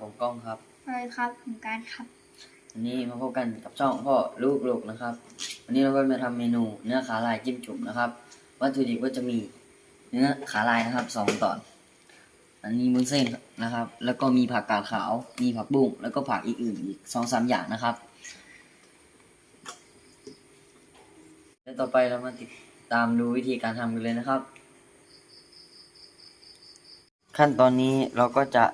ผมกล้องครับอะไรครับผมการครับ วันนี้มาพบกันกับช่องพ่อลูกลูกนะครับ วันนี้เราก็มาทำเมนูเนื้อขาลายจิ้มจุ่มนะครับ วัตถุดิบก็จะมีเนื้อขาลายนะครับสองตอน อันนี้มุ้นเส้นนะครับ แล้วก็มีผักกาดขาว มีผักบุ้งแล้วก็ผักอีกอื่นอีกสองสามอย่างนะครับ และต่อไปเรามาติดตามดูวิธีการทำกันเลยนะครับ ขั้นตอนนี้เราก็จะ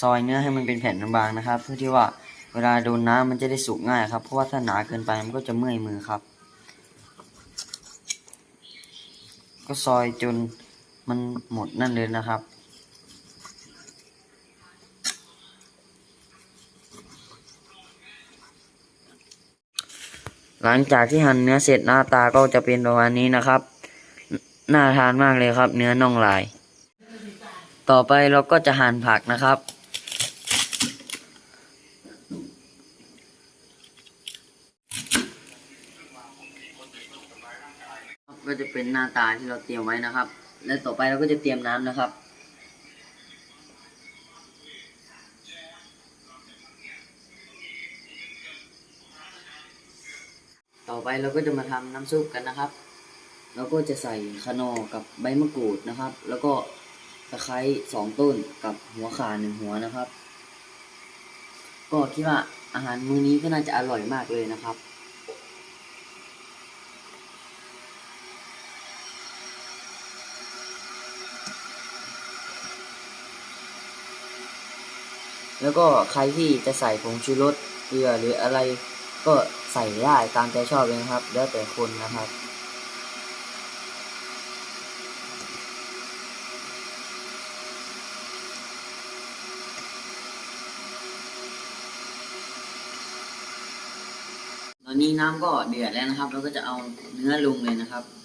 ซอยเนื้อให้มันเป็นแผ่นบางๆนะครับ เพื่อที่ว่าเวลาโดนน้ำมันจะได้สุกง่ายครับ เพราะว่าถ้าหนาเกินไปมันก็จะเมื่อยมือครับ ก็ซอยจนมันหมดนั่นเลยนะครับหลังจากที่หั่นเนื้อเสร็จหน้าตาก็จะเป็นประมาณนี้นะครับ น่าทานมากเลยครับ เนื้อน่องลาย ต่อไปเราก็จะหั่นผักนะครับ ก็จะเป็นหน้าตาที่เราเตรียมไว้นะครับ และต่อไปเราก็จะเตรียมน้ำนะครับ ต่อไปเราก็จะมาทำน้ำซุปกันนะครับ เราก็จะใส่คะนอกับใบมะกรูดนะครับ แล้วก็ตะไคร้สองต้นกับหัวข่าหนึ่งหัวนะครับ ก็คิดว่าอาหารมื้อนี้ก็น่าจะอร่อยมากเลยนะครับ แล้วก็ใครที่จะใส่ผงชูรสเกลือหรืออะไรก็ใส่ได้ตามใจชอบเลยนะครับ แล้วแต่คนนะครับตอนนี้น้ำก็เดือดแล้วนะครับ เราก็จะเอาเนื้อลงเลยนะครับ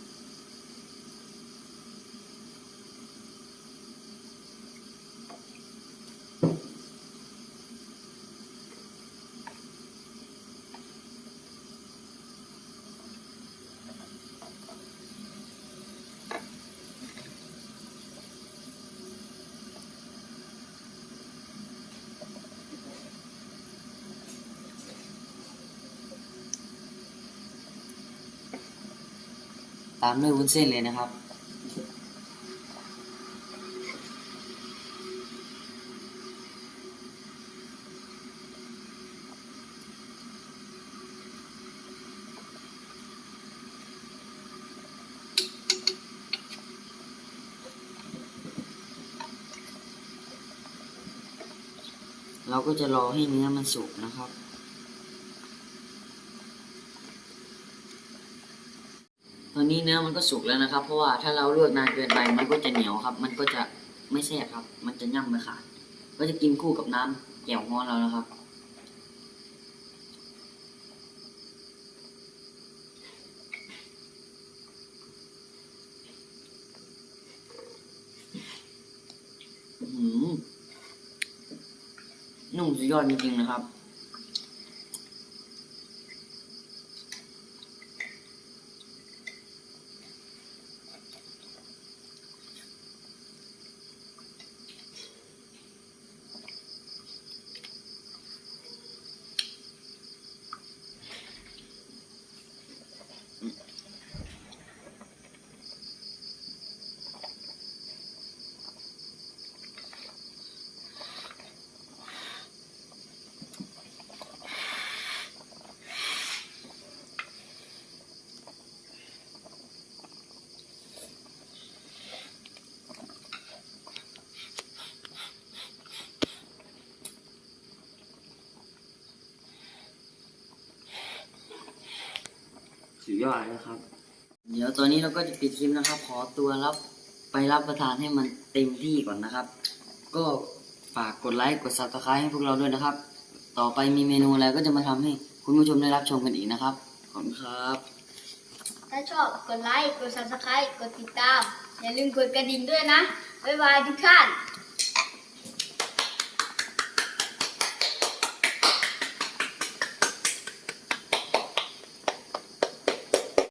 ตามด้วยวุ้นเส้นเลยนะครับ เราก็จะรอให้เนื้อมันสุกนะครับ ตอนนี้เนื้อมันก็สุกแล้วนะครับ เพราะว่าถ้าเราลวกนานเกินไปมันก็จะเหนียวครับ มันก็จะไม่แซ่บครับ มันจะย่ำไปขาดก็จะกินคู่กับน้ำแจ่วฮ้อนเราแล้วครับหือนุ่มสุดยอดจริงๆนะครับ ยอดเลยนะครับ เดี๋ยวตอนนี้เราก็จะปิดคลิปนะครับ ขอตัวรับไปรับประทานให้มันเต็มที่ก่อนนะครับ ก็ฝากกดไลค์กด subscribe ให้พวกเราด้วยนะครับ ต่อไปมีเมนูอะไรก็จะมาทำให้คุณผู้ชมได้รับชมกันอีกนะครับ ขอบคุณครับ ถ้าชอบกดไลค์กด subscribe กดติดตาม อย่าลืมกดกระดิ่งด้วยนะ บ๊ายบายทุกท่าน